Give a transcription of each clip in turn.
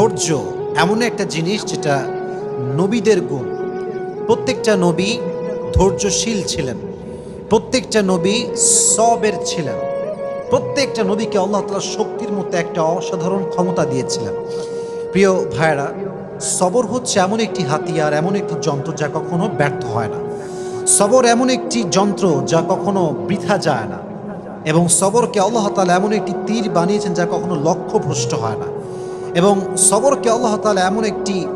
ধৈর্য এমন একটা জিনিস যেটা নবীদের গুণ। প্রত্যেকটা নবী ধৈর্যশীল ছিলেন। প্রত্যেকটা নবী সবের ছিলেন। প্রত্যেকটা নবীকে আল্লাহ তালা শক্তির মধ্যে একটা অসাধারণ ক্ষমতা দিয়েছিলেন। প্রিয় ভাইয়েরা, সবর হচ্ছে এমন একটি হাতিয়ার, এমন একটি যন্ত্র যা কখনো ব্যর্থ হয় না। সবর এমন একটি যন্ত্র যা কখনো বৃথা যায় না। এবং সবরকে আল্লাহ তালা এমন একটি তীর বানিয়েছেন যা কখনো লক্ষ্যভ্রষ্ট হয় না। এবং সবরকে আল্লাহ তালা এমন একটি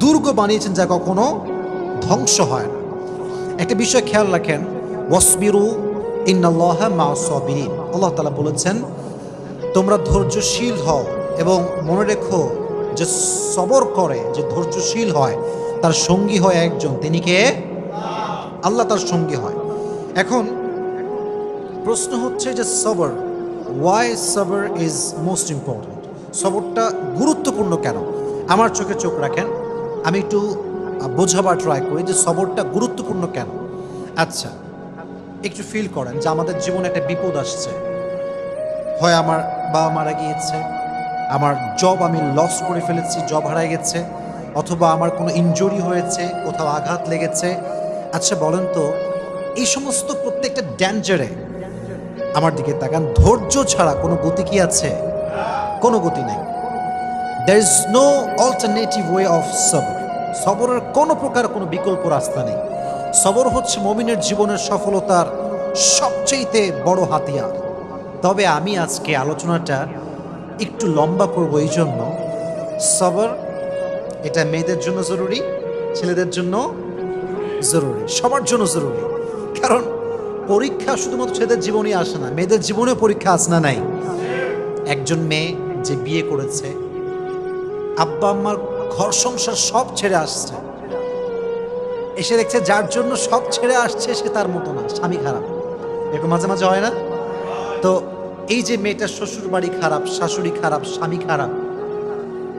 দুর্গ বানিয়েছেন যা কখনো ধ্বংস হয় না। একটা বিষয় খেয়াল রাখেন, ওয়াসবিরু ইন্নাল্লাহ মা সবিরিন। আল্লাহ তালা বলেছেন, তোমরা ধৈর্যশীল হও এবং মনে রেখো যে সবর করে, যে ধৈর্যশীল হয়, তার সঙ্গী হয় একজন, তিনি কে? আল্লাহ তার সঙ্গী হয়। এখন প্রশ্ন হচ্ছে যে সবর ওয়াই সবর ইজ মোস্ট ইম্পর্ট্যান্ট সবরটা গুরুত্বপূর্ণ কেন? আমার চোখে চোখ রাখেন, আমি একটু বোঝাবার ট্রাই করি যে সবরটা গুরুত্বপূর্ণ কেন। আচ্ছা একটু ফিল করেন যে আমাদের জীবনে একটা বিপদ আসছে। হয় আমার বাবা মারা গিয়েছে, আমার জব আমি লস করে ফেলেছি জব হারাই গেছে, অথবা আমার কোনো ইনজুরি হয়েছে, কোথাও আঘাত লেগেছে। আচ্ছা বলেন তো, এই সমস্ত প্রত্যেকটা ড্যাঞ্জারে আমার দিকে তাকান। ধৈর্য ছাড়া কোনো গতি কি আছে? কোনো গতি নেই। There is no alternative way of সবর সবরের কোনো প্রকার কোনো বিকল্প রাস্তা নেই। সবর হচ্ছে মমিনের জীবনের সফলতার সবচেয়েতে বড় হাতিয়ার। তবে আমি আজকে আলোচনাটা একটু লম্বা করব এই জন্য সবর এটা মেয়েদের জন্য জরুরি, ছেলেদের জন্য জরুরি, সবার জন্য জরুরি। কারণ পরীক্ষা শুধুমাত্র ছেলেদের জীবনই আসে না, মেয়েদের জীবনেও পরীক্ষা আসে না নাই। একজন মেয়ে যে বিয়ে করেছে, আব্বা আম্মার ঘর সংসার সব ছেড়ে আসছে। এসে দেখছে যার জন্য সব ছেড়ে আসছে, সে তার মতো না, স্বামী খারাপ। এরকম মাঝে মাঝে হয় না? তো এই যে মেয়েটার শ্বশুর বাড়ি খারাপ, শাশুড়ি খারাপ, স্বামী খারাপ,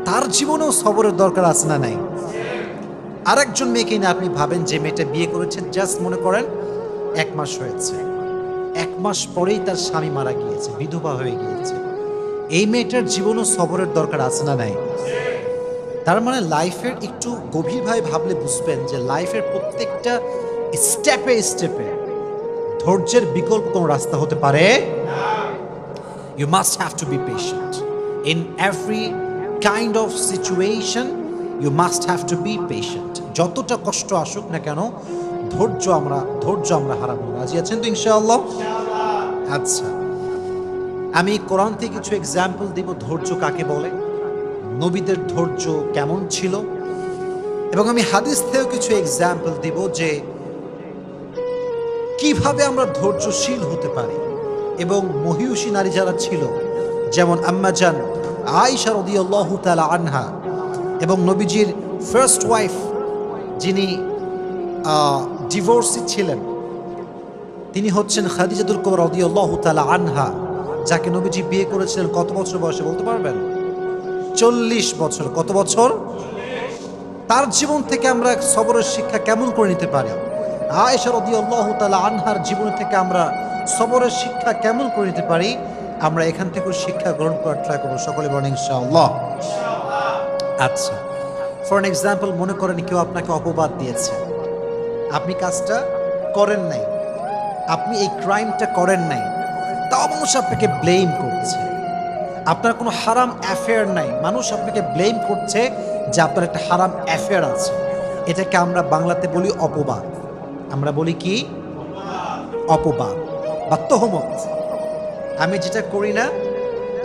তার জীবনেও সবরের দরকার আছে না নাই? আরেকজন মেয়েকে না আপনি ভাবেন যে মেয়েটা বিয়ে করেছেন জাস্ট মনে করেন এক মাস হয়েছে। এক মাস পরেই তার স্বামী মারা গিয়েছে, বিধবা হয়ে গিয়েছে। এই মেয়েটার জীবনও সবরের দরকার আছে না নাই? তার মানে লাইফের একটু গভীরভাবে ভাবলে বুঝবেন যে লাইফের প্রত্যেকটা স্টেপে স্টেপে ধৈর্যের বিকল্প কোনো রাস্তা হতে পারে? You must have to be patient in every kind of situation you must have to be patient যতটা কষ্ট আসুক না কেন, ধৈর্য আমরা ধৈর্য আমরা হারাবো। রাজি আছেন তো ইনশাআল্লাহ? আচ্ছা। আমি কোরআন থেকে কিছু এক্সাম্পল দিব, ধৈর্য কাকে বলে? নবীদের ধৈর্য কেমন ছিল? এবং আমি হাদিস থেকেও কিছু এক্সাম্পল দিব যে কীভাবে আমরা ধৈর্যশীল হতে পারি। এবং মহিষী নারী যারা ছিল, যেমন আম্মাজান আয়েশা রদিয়াল্লাহু তাআলা আনহা এবং নবীজির ফার্স্ট ওয়াইফ যিনি ডিভোর্সি ছিলেন, তিনি হচ্ছেন খাদিজাতুল কবর রদিয়াল্লাহু তাআলা আনহা। যাকে নবীজি বিয়ে করেছিলেন কত বছর বয়সে বলতে পারবেন? চল্লিশ বছর। কত বছর? তার জীবন থেকে আমরা সবরের শিক্ষা কেমন করে নিতে পারি? আয়েশা রদিয়াল্লাহু তাআলা আনহার জীবন থেকে আমরা সবরের শিক্ষা কেমন করে নিতে পারি? আমরা এখান থেকে শিক্ষা গ্রহণ করার ট্রাই করব। সকলে বলেন, ইনশাআল্লাহ। আচ্ছা ফর এন এক্সাম্পল মনে করেন কেউ আপনাকে অপবাদ দিয়েছে। আপনি কাজটা করেন নাই। আপনি এই ক্রাইমটা করেন নাই। তাও মানুষ আপনাকে ব্লেম করছে। আপনার কোনো হারাম অ্যাফেয়ার নাই। মানুষ আপনাকে ব্লেম করছে যে আপনার একটা হারাম অ্যাফেয়ার আছে। এটাকে আমরা বাংলাতে বলি অপবাদ। আমরা বলি কি? অপবাদ বা তহমত। আমি যেটা করি না,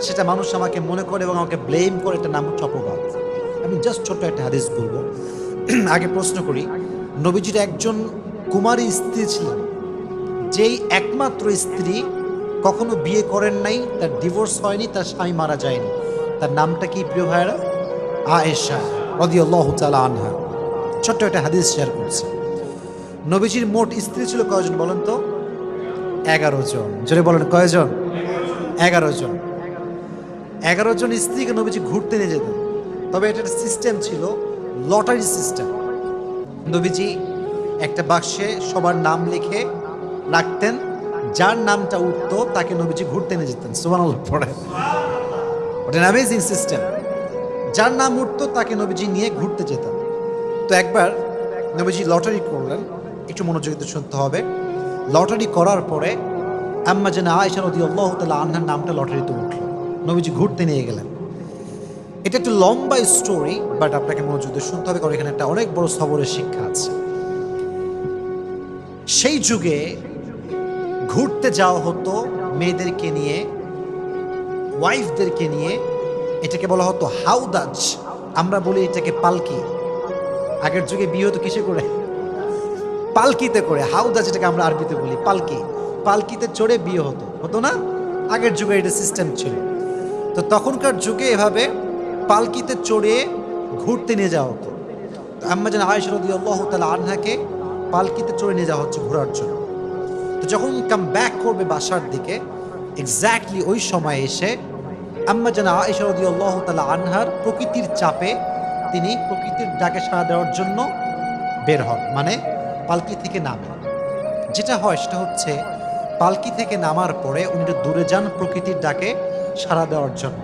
সেটা মানুষ আমাকে মনে করে এবং আমাকে ব্লেম করে এটা নাম হচ্ছে অপবাদ। আমি জাস্ট ছোট্ট একটা হাদিস বলব। আগে প্রশ্ন করি, নবীজির একজন কুমারী স্ত্রী ছিলেন। যেই একমাত্র স্ত্রী কখনো বিয়ে করেন নাই, তার ডিভোর্স হয়নি, তার স্বামী মারা যায়নি। তার নামটা কি, প্রিয় ভাইরা আয়েশা রদিয়াল্লাহু তাআলা আনহা। ছোট্ট একটা হাদিস শেয়ার করছে। নবীজির মোট স্ত্রী ছিল কয়জন বলেন তো? এগারো জন। জোরে বলেন, কয়জন? এগারো জন। এগারো জন স্ত্রীকে নবীজি ঘুরতে নিয়ে যেতেন। তবে এটার সিস্টেম ছিল লটারি সিস্টেম নবীজি একটা বাক্সে সবার নাম লিখে রাখতেন যার নামটা উঠতো, তাকে নবীজি ঘুরতে নিয়ে যেতেন সুবান পড়ে ওটা অ্যামেজিং সিস্টেম যার নাম উঠতো, তাকে নবীজি নিয়ে ঘুরতে যেতেন। তো একবার নবীজি লটারি করলেন, একটু মনোযোগিত শুনতে হবে। লটারি করার পরে আম্মা যেন আয়সা নদী আল্লাহ তালা আন্নার নামটা লটারিতে উঠল। নবীজি ঘুরতে নিয়ে গেলেন। এটা একটু লম্বা স্টোরি বাট আপনাকে মনোযোগ দিয়ে শুনতে হবে, কারণ এখানে একটা অনেক বড় সবরের শিক্ষা আছে। সেই যুগে ঘুরতে যাওয়া হতো মেয়েদেরকে নিয়ে ওয়াইফদেরকে নিয়ে, এটাকে বলা হতো হাউদাজ। আমরা বলি এটাকে পালকি। আগের যুগে বিয়ে হতো কিসে করে? পালকিতে করে। হাউদাজ যেটাকে আমরা আরবিতে বলি, পালকি। পালকিতে চড়ে বিয়ে হতো। হতো না? আগের যুগে এটা সিস্টেম ছিল। তো তখনকার যুগে এভাবে পালকিতে চড়ে ঘুরতে নিয়ে যাওয়া হতো। তো আম্মা যেন আয়েশ রদি আল্লাহ তালা আনহাকে পালকিতে চড়ে নিয়ে যাওয়া হচ্ছে ঘোরার জন্য। যখন কাম ব্যাক করবে বাসার দিকে এক্স্যাক্টলি ওই সময় এসে আম্মা যেন আয়েশ রদি আল্লাহ তালা আনহার প্রকৃতির চাপে তিনি প্রকৃতির ডাকে সাড়া দেওয়ার জন্য বের হন মানে পালকি থেকে নামেন। যেটা হয় সেটা হচ্ছে পালকি থেকে নামার পরে উনি দূরে যান প্রকৃতির ডাকে সাড়া দেওয়ার জন্য।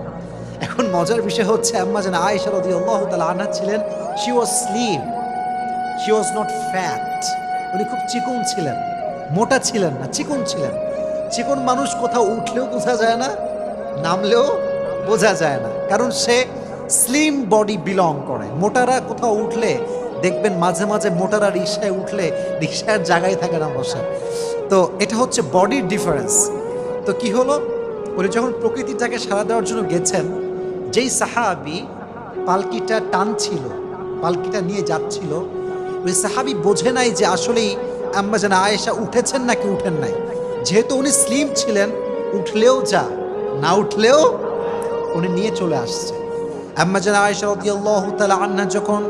এখন মজার বিষয় হচ্ছে আম্মা যেন আয়েশা রদি আল্লাহ তালা আনহা ছিলেন she was slim she was not fat উনি খুব চিকুন ছিলেন। মোটা ছিলেন না, চিকন ছিলেন। চিকন মানুষ কোথাও উঠলেও বোঝা যায় না, নামলেও বোঝা যায় না। কারণ সে স্লিম বডি বিলং করে। মোটারা কোথাও উঠলে, দেখবেন মাঝে মাঝে মোটারা রিক্সায় উঠলে রিক্সার জায়গায় থাকে না বসে। তো এটা হচ্ছে বডির ডিফারেন্স তো কি হলো? উনি যখন প্রকৃতিটাকে সাড়া দেওয়ার জন্য গেছেন, যেই সাহাবি পালকিটা টানছিল, পালকিটা নিয়ে যাচ্ছিল, ওই সাহাবি বোঝে নাই যে আসলেই আম্মা যেন আয়েশা উঠেছেন নাকি উঠেন নাই? যেহেতু উনি স্লিম ছিলেন, উঠলেও যা, না উঠলেও উনি নিয়ে চলে আসছে। আম্মা যেন আয়েশা রদিয়াল্লাহ তালা আন্না যখন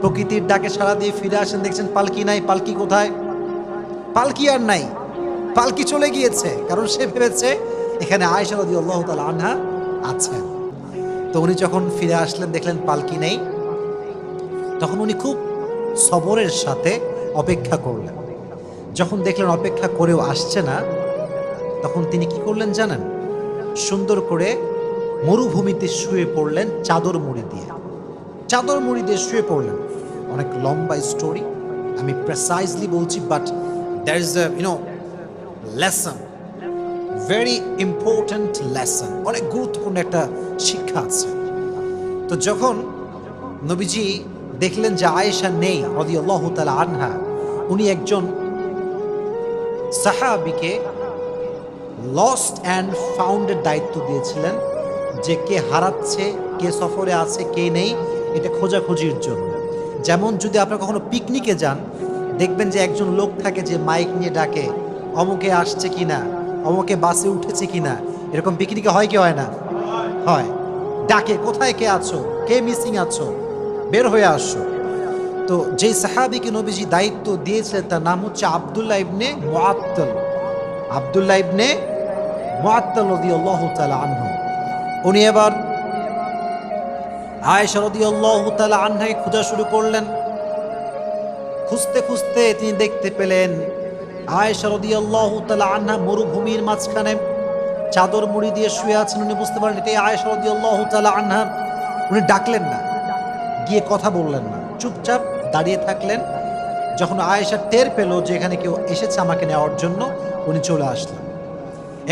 প্রকৃতির ডাকে সাড়া দিয়ে ফিরে আসেন, দেখছেন পালকি নাই, পালকি কোথায়? পালকি আর নাই, পালকি চলে গিয়েছে, কারণ সে ভেবেছে এখানে আয়েশা রদিয়াল্লাহ তালা আনহা আছেন তো উনি যখন ফিরে আসলেন, দেখলেন পালকি নেই। তখন উনি খুব সবরের সাথে অপেক্ষা করলেন। যখন দেখলেন অপেক্ষা করেও আসছে না, তখন তিনি কি করলেন জানেন? সুন্দর করে মরুভূমিতে শুয়ে পড়লেন চাদর মুড়ি দিয়ে। চাদর মুড়ি দিয়ে শুয়ে পড়লেন। অনেক লম্বা স্টোরি আমি প্রেসাইজলি বলছি but there is you know lesson very important lesson অনেক গুরুত্বপূর্ণ একটা শিক্ষা আছে। তো যখন নবীজি দেখলেন যে আয়েশা নেই রদি আল্লাহ তালা আনহা, উনি একজন সাহাবিকে লস্ট অ্যান্ড ফাউন্ডের দায়িত্ব দিয়েছিলেন যে কে হারাচ্ছে, কে সফরে আছে, কে নেই, এটা খোঁজাখুঁজির জন্য। যেমন যদি আপনারা কখনো পিকনিকে যান, দেখবেন যে একজন লোক থাকে যে মাইক নিয়ে ডাকে, অমুকে আসছে কি না, অমুকে বাসে উঠেছে কি না, এরকম পিকনিকে হয় কি হয় না? হয়। ডাকে, কোথায় কে আছো? কে মিসিং আছো? বের হয়ে আসো। তো যেই সাহাবিকে নবীজি দায়িত্ব দিয়েছিলেন, তার নাম হচ্ছে আবদুল্লাহ ইবনে মুআত্তাল। আবদুল্লাহ ইবনে মুআত্তাল রাদিয়াল্লাহু তাআলা আনহু। উনি এবার আয়েশা রাদিয়াল্লাহু তাআলা আনহাকে খোঁজা শুরু করলেন। খুঁজতে খুঁজতে তিনি দেখতে পেলেন, আয়েশা রাদিয়াল্লাহু তাআলা আনহা মরুভূমির মাঝখানে চাদর মুড়ি দিয়ে শুয়ে আছেন। উনি বুঝতে পারলেন এটাই আয়েশা রাদিয়াল্লাহু তাআলা আনহা। উনি ডাকলেন না, গিয়ে কথা বললেন না। চুপচাপ দাঁড়িয়ে থাকলেন। যখন আয়েশা টের পেল যে এখানে কেউ এসেছে আমাকে নেওয়ার জন্য, উনি চলে আসলেন।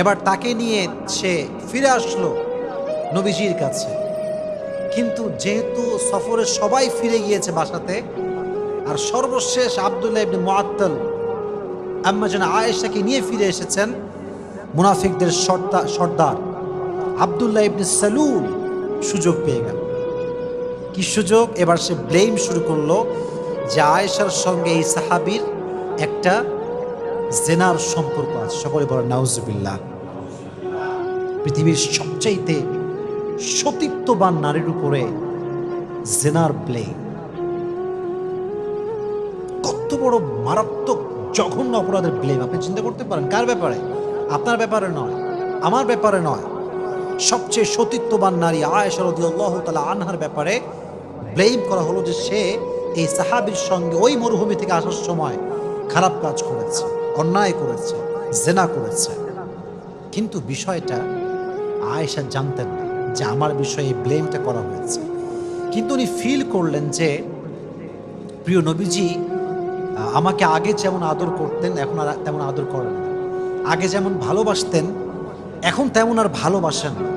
এবার তাকে নিয়ে সে ফিরে আসলো নবীজির কাছে। কিন্তু যেহেতু সফরে সবাই ফিরে গিয়েছে বাসাতে, আর সর্বশেষ আবদুল্লাহ ইবনে মুআত্তাল আম্মা যেন আয়েশাকে নিয়ে ফিরে এসেছেন, মুনাফিকদের সর্দার আবদুল্লাহ ইবনে সালুল সুযোগ পেয়ে গেল। কি সুযোগ? এবার সে ব্লেম শুরু করল যে আয়েশার সঙ্গে এই সাহাবির একটা জেনার সম্পর্ক আছে। সকলে বলে নাউজুবিল্লাহ। পৃথিবীর সবচাইতে সতীত্ববান নারীর উপরে জেনার ব্লেম কত বড় মারাত্মক, জঘন্য অপরাধের ব্লেম আপনি চিন্তা করতে পারেন, কার ব্যাপারে? আপনার ব্যাপারে নয়, আমার ব্যাপারে নয়। সবচেয়ে সতীত্ববান নারী আয়েশা রাদিয়াল্লাহু তাআলা আনহার ব্যাপারে ব্লেম করা হলো যে সে এই সাহাবীর সঙ্গে ওই মরুভূমি থেকে আসার সময় খারাপ কাজ করেছে, অন্যায় করেছে, জেনা করেছে। কিন্তু বিষয়টা আয়েশা জানতেন না যে আমার বিষয়ে ব্লেমটা করা হয়েছে। কিন্তু উনি ফিল করলেন যে, প্রিয় নবীজি, আমাকে আগে যেমন আদর করতেন, এখন আর তেমন আদর করেন না। আগে যেমন ভালোবাসতেন, এখন তেমন আর ভালোবাসেন না।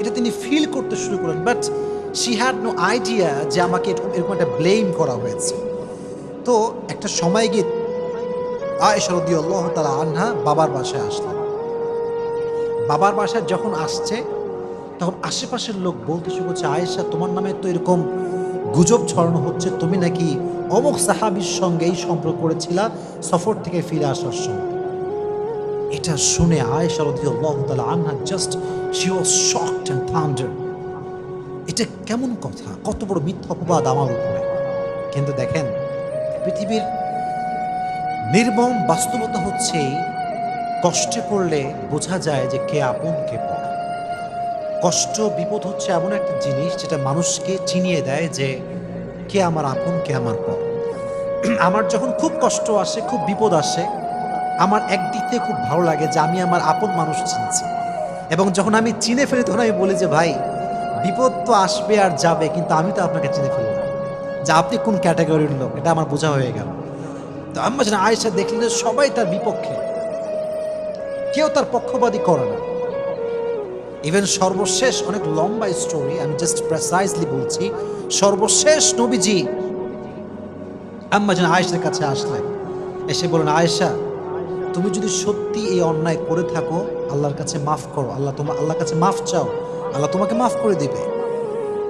এটা তিনি ফিল করতে শুরু করেন but she had no idea যে আমাকে এরকম একটা ব্লেম করা হয়েছে। তো একটা সময় গিয়ে আয়সরদি আল্লাহ তালা আনহা বাবার বাসায় আসলেন বাবার বাসায় যখন আসছে, তখন আশেপাশের লোক বলতে শুরু করছে, আয়েশা, তোমার নামে তো এরকম গুজব ছড়ানো হচ্ছে, তুমি নাকি অমুক সাহাবির সঙ্গে এই সম্পর্ক করেছিলা সফর থেকে ফিরে আসার সময়? এটা শুনে আয়েশা রাদিয়াল্লাহু তালা আনহা just she was shocked and thunder এটা কেমন কথা? কত বড় মিথ্যা অপবাদ আমার উপরে। কিন্তু দেখেন, পৃথিবীর নির্মম বাস্তবতা হচ্ছে কষ্টে পড়লে বোঝা যায় যে কে আপন, কে পর। কষ্ট, বিপদ হচ্ছে এমন একটা জিনিস যেটা মানুষকে চিনিয়ে দেয় যে কে আমার আপন, কে আমার পর। আমার যখন খুব কষ্ট আসে, খুব বিপদ আসে, আমার একদিক থেকে খুব ভালো লাগে যে আমি আমার আপন মানুষ চিনছি। এবং যখন আমি চিনে ফেলি, তখন আমি বলি যে, ভাই বিপদ তো আসবে আর যাবে, কিন্তু আমি তো আপনাকে চিনে ফেললাম। যে আপনি কোন ক্যাটাগরির লোক, এটা আমার বোঝা হয়ে গেল। তো আমি যেন আয়েশা দেখলেন যে সবাই তার বিপক্ষে। কেউ তার পক্ষপাতী করে না। ইভেন সর্বশেষ, অনেক লম্বা স্টোরি আমি জাস্ট প্রেসাইজলি বলছি, সর্বশেষ নবীজি আম্মা যেন আয়েশার কাছে আসলেন। এসে বলেন আয়েশা তুমি যদি সত্যি এই অন্যায় করে থাকো, আল্লাহর কাছে মাফ করো। আল্লাহ তোমার আল্লাহর কাছে মাফ চাও। আল্লাহ তোমাকে মাফ করে দিবে।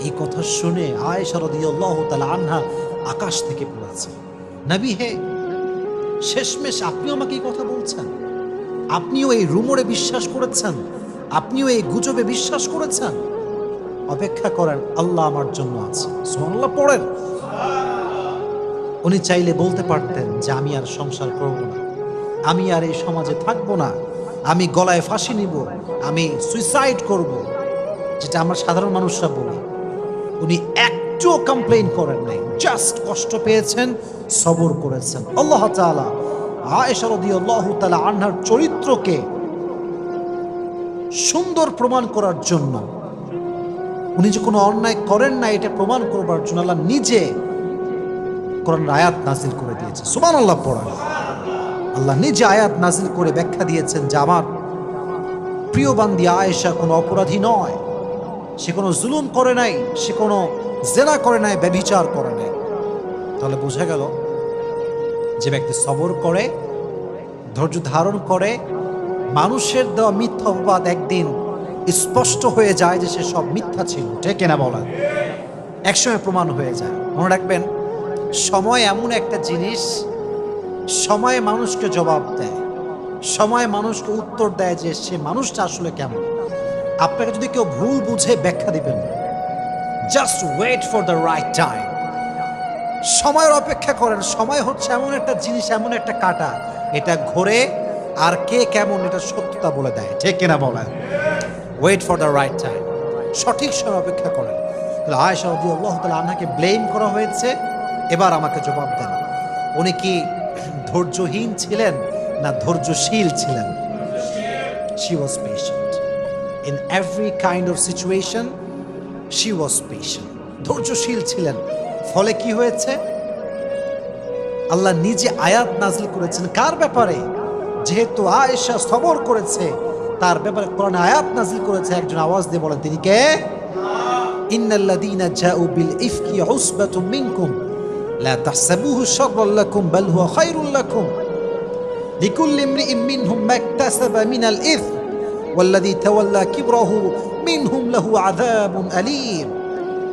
এই কথা শুনে আয়েশা রাদিয়াল্লাহু তাআলা আনহা আকাশ থেকে পড়েছে নবী হে, শেষমেশ আপনিও আমাকে এই কথা বলছেন। আপনিও এই রুমরে বিশ্বাস করেছেন। আপনিও এই গুজবে বিশ্বাস করেছেন। অপেক্ষা করেন, আল্লাহ আমার জন্য আছে। সুবহানাল্লাহ, পড়েন। উনি চাইলে বলতে পারতেন যে আমি আর সংসার করব না। আমি আর এই সমাজে থাকব না। আমি গলায় ফাঁসি নিব, আমি সুইসাইড করব, যেটা আমরা সাধারণ মানুষরা বলি। উনি একটুও কমপ্লেন করেন নাই জাস্ট কষ্ট পেয়েছেন, সবর করেছেন। আল্লাহ তাআলা আয়েশা রাদিয়াল্লাহু তাআলা আনহার চরিত্রকে সুন্দর প্রমাণ করার জন্য, উনি যে কোনো অন্যায় করেন না এটা প্রমাণ করবার জন্য আল্লাহ নিজে কোরআন আয়াত নাজিল করে দিয়েছে। সুমান আল্লাহ পড়ান। আল্লাহ নিজে আয়াত নাজিল করে ব্যাখ্যা দিয়েছেন যে আমার প্রিয় বান্দি আয়েশা কোনো অপরাধী নয়। সে কোনো জুলুম করে নাই, সে কোনো জেনা করে নাই, ব্যভিচার করে নাই। তাহলে বোঝা গেল যে ব্যক্তি সবর করে, ধৈর্য ধারণ করে, মানুষের দেওয়া মিথ্যা অপবাদ একদিন স্পষ্ট হয়ে যায় যে সে সব মিথ্যা ছিল। ঠিক কেনা বলা একসময় প্রমাণ হয়ে যায়। মনে রাখবেন, সময় এমন একটা জিনিস সময় মানুষকে জবাব দেয়। সময়ে মানুষকে উত্তর দেয় যে সে মানুষটা আসলে কেমন। আপনাকে যদি কেউ ভুল বুঝে ব্যাখ্যা দিবেন just wait for the right time সময়ের অপেক্ষা করেন, সময় হচ্ছে এমন একটা জিনিস, এমন একটা কাটা। এটা ঘোরে আর কে কেমন এটা সত্যতা বলে দেয়, ঠিক কিনা বলেন? Wait for the right time সঠিক সময় অপেক্ষা করেন। তাহলে আয়সা আল্লাহ তালা আন্নাকে ব্লেম করা হয়েছে। এবার আমাকে জবাব দেন। উনি কি ধৈর্যহীন ছিলেন না ধৈর্যশীল ছিলেন? She was patient in every kind of situation she was patient ধৈর্যশীল ছিলেন। ফলে কি হয়েছে? আল্লাহ নিজে আয়াত নাজল করেছেন। কার ব্যাপারে? যেহেতু আয়েশা সবর করেছে, তার ব্যাপারে কোরআন আয়াত নাজিল করেছে, একজন আওয়াজ দিয়ে বলেন, তিনি কে? ইন্নাল্লাযীনা জাউ বিল ইফকি উসবাতুম মিনকুম। লাহু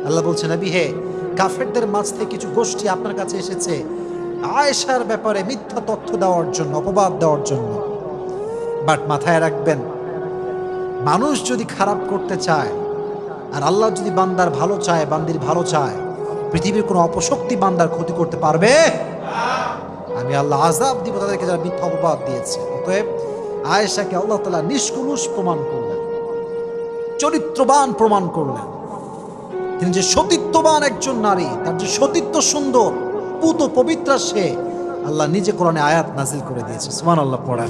আল্লাহ বলছেন হে কাফেরদের কিছু গোষ্ঠী আপনার কাছে এসেছে আয়েশার ব্যাপারে মিথ্যা তথ্য দেওয়ার জন্য, অপবাদ দেওয়ার জন্য। বাট মাথায় রাখবেন, মানুষ যদি খারাপ করতে চায়, আর আল্লাহ যদি বান্দার ভালো চায়, বান্দির ভালো চায় পৃথিবীর কোনো অপশক্তি বান্দার ক্ষতি করতে পারবে? আমি আল্লাহ আজাব দিব তাদেরকে যারা মিথ্যা অপবাদ দিয়েছে। অতএব আয়েশাকে আল্লাহ তালা নিষ্কুলুষ প্রমাণ করলেন। চরিত্রবান প্রমাণ করলেন। তিনি যে সতীত্ববান একজন নারী, তার যে সতীত্ব সুন্দর, পুত পবিত্রা সে, আল্লাহ নিজে কোরআনে আয়াত নাজিল করে দিয়েছে। সুমান আল্লাহ পড়েন।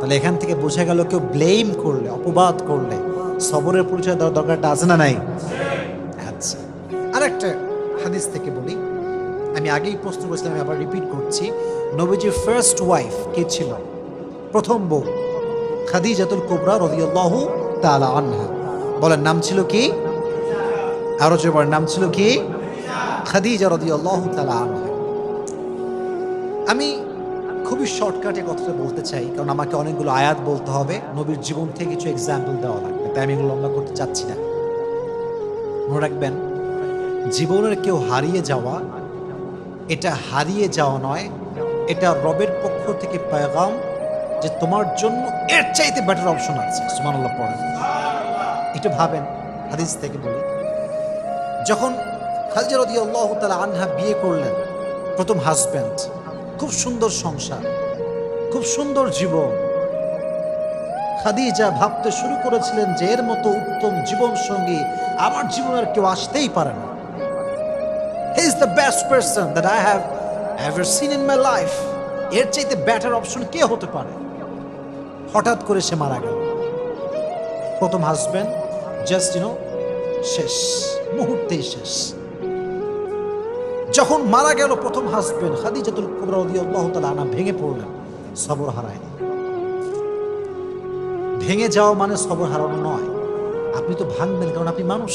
তাহলে এখান থেকে বোঝা গেল কেউ ব্লেম করলে, অপবাদ করলে, সবরের পরিচয় দেওয়ার দরকারটা আছে না নাই? আচ্ছা। আর একটা হাদিস থেকে বলি, আমি আগেই প্রশ্ন করেছিলাম, আমি আবার রিপিট করছি। নবীজির ফার্স্ট ওয়াইফ কে ছিল? প্রথম বউ, খাদিজাতুল কুবরা রদিয়াল্লাহু তাআলা আনহা। বলেন নাম ছিল কি? আরও যে নাম ছিল কি? খাদিজা রদিয়াল্লাহু তাআলা আনহা। আমি খুবই শর্টকাটে কথাটা বলতে চাই, কারণ আমাকে অনেকগুলো আয়াত বলতে হবে। নবীর জীবন থেকে কিছু এক্সাম্পল দেওয়া লাগবে, তাই আমি এগুলো লম্বা করতে চাচ্ছি না। মনে রাখবেন জীবনের কেউ হারিয়ে যাওয়া, এটা হারিয়ে যাওয়া নয়, এটা রবের পক্ষ থেকে পেগাম যে তোমার জন্য এর চাইতে বেটার অপশন আছে। সুমানুল্লাহ পড়েন একটু ভাবেন, হাদিস থেকে বলি। যখন খালজা রদি আল্লাহ তালা আনহা বিয়ে করলেন, প্রথম হাজব্যান্ড খুব সুন্দর সংসার, খুব সুন্দর জীবন। খাদিজা ভাবতে শুরু করেছিলেন যে এর মতো উত্তম জীবন সঙ্গী আমার জীবনের কেউ আসতেই পারে না। The best person that I have ever seen in my life এর চাইতে বেটার অপশন কে হতে পারে? হঠাৎ করে সে মারা গেল। প্রথম হাজব্যান্ড জাস্ট ইউনো শেষ, মুহূর্তেই শেষ। যখন মারা গেল প্রথম হাজবেন্ড খাদিজাতুল কুবরা রাদিয়াল্লাহু তাআলা আনা ভেঙে পড়লেন, সবর হারায়নি। ভেঙে যাওয়া মানে সবর হারানো নয়। আপনি তো ভাঙবেন, কারণ আপনি মানুষ।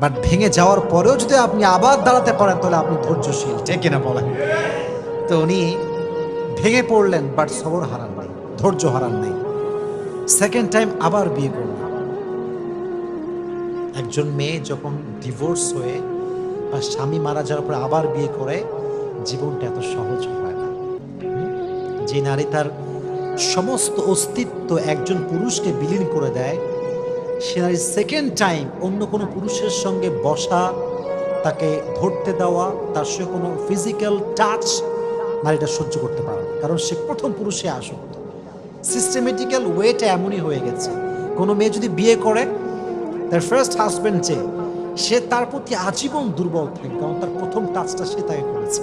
বাট ভেঙে যাওয়ার পরেও যদি আপনি আবার দাঁড়াতে পারেন, তাহলে আপনি ধৈর্যশীল। ঠিক কিনা বলেন? তো উনি ভেঙে পড়লেন, বাট সবর হারান নাই, ধৈর্য হারান নাই। সেকেন্ড টাইম আবার বিয়ে করলেন। একজন মেয়ে যখন ডিভোর্স হয়ে বা স্বামী মারা যাওয়ার পরে আবার বিয়ে করে, জীবনটা এত সহজ হয় না। যে নারী তার সমস্ত অস্তিত্ব একজন পুরুষকে বিলীন করে দেয় সে নারী সেকেন্ড টাইম অন্য কোনো পুরুষের সঙ্গে বসা, তাকে ধরতে দেওয়া, তার সঙ্গে কোনো ফিজিক্যাল টাচ নারীটা সহ্য করতে পারে কারণ সে প্রথম পুরুষে আসক্ত। সিস্টেমেটিক্যাল ওয়েটা এমনই হয়ে গেছে। কোনো মেয়ে যদি বিয়ে করে তার ফার্স্ট হাজব্যান্ড যে, সে তার প্রতি আজীবন দুর্বল থাকে, কারণ তার প্রথম টাচটা সে তাকে করেছে।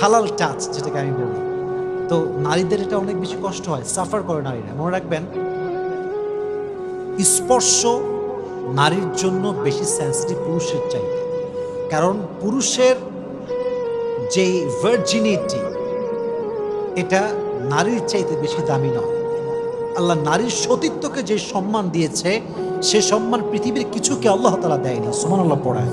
হালাল টাচ যেটাকে আমি বলি। তো নারীদের এটা অনেক বেশি কষ্ট হয়। সাফার করে নারীরা। মনে রাখবেন স্পর্শ নারীর জন্য বেশি সেন্সিটিভ পুরুষের চাইতে। কারণ পুরুষের যে ভার্জিনিটি এটা নারীর চাইতে বেশি দামি নয়। আল্লাহ নারীর সতীত্বকে যে সম্মান দিয়েছে, সে সম্মান পৃথিবীর কিছুকে আল্লাহ তালা দেয়নি। সুমান আল্লাহ পড়ায়।